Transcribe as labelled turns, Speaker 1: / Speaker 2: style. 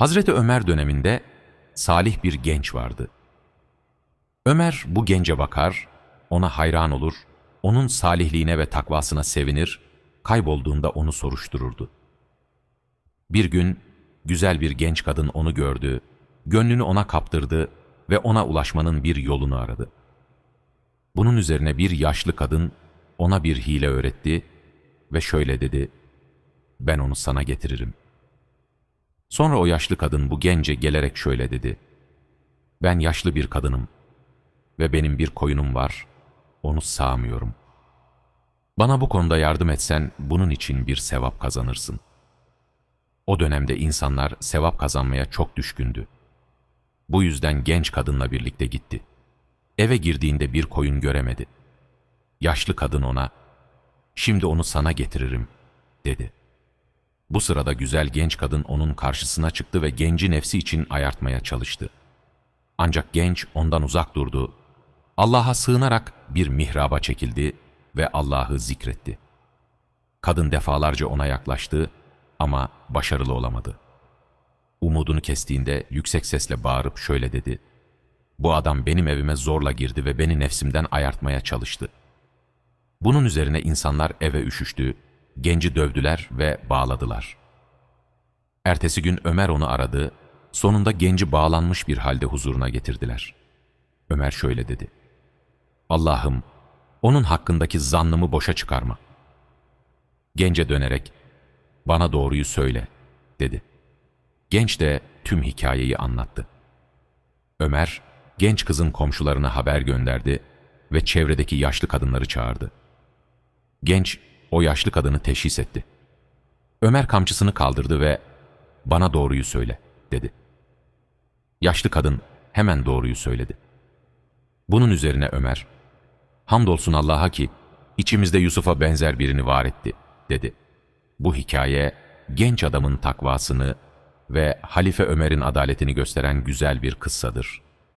Speaker 1: Hazreti Ömer döneminde salih bir genç vardı. Ömer bu gence bakar, ona hayran olur, onun salihliğine ve takvasına sevinir, kaybolduğunda onu soruştururdu. Bir gün güzel bir genç kadın onu gördü, gönlünü ona kaptırdı ve ona ulaşmanın bir yolunu aradı. Bunun üzerine bir yaşlı kadın ona bir hile öğretti ve şöyle dedi, ben onu sana getiririm. Sonra o yaşlı kadın bu gence gelerek şöyle dedi, ben yaşlı bir kadınım ve benim bir koyunum var, onu sağmıyorum. Bana bu konuda yardım etsen bunun için bir sevap kazanırsın. O dönemde insanlar sevap kazanmaya çok düşkündü. Bu yüzden genç kadınla birlikte gitti. Eve girdiğinde bir koyun göremedi. Yaşlı kadın ona, şimdi onu sana getiririm, dedi. Bu sırada güzel genç kadın onun karşısına çıktı ve genci nefsi için ayartmaya çalıştı. Ancak genç ondan uzak durdu. Allah'a sığınarak bir mihraba çekildi ve Allah'ı zikretti. Kadın defalarca ona yaklaştı ama başarılı olamadı. Umudunu kestiğinde yüksek sesle bağırıp şöyle dedi. Bu adam benim evime zorla girdi ve beni nefsimden ayartmaya çalıştı. Bunun üzerine insanlar eve üşüştü, genci dövdüler ve bağladılar. Ertesi gün Ömer onu aradı, sonunda genci bağlanmış bir halde huzuruna getirdiler. Ömer şöyle dedi. Allah'ım, onun hakkındaki zannımı boşa çıkarma. Gence dönerek, bana doğruyu söyle, dedi. Genç de tüm hikayeyi anlattı. Ömer, genç kızın komşularına haber gönderdi ve çevredeki yaşlı kadınları çağırdı. Genç, o yaşlı kadını teşhis etti. Ömer kamçısını kaldırdı ve bana doğruyu söyle, dedi. Yaşlı kadın hemen doğruyu söyledi. Bunun üzerine Ömer, hamdolsun Allah'a ki içimizde Yusuf'a benzer birini var etti, dedi. Bu hikaye genç adamın takvasını ve Halife Ömer'in adaletini gösteren güzel bir kıssadır.''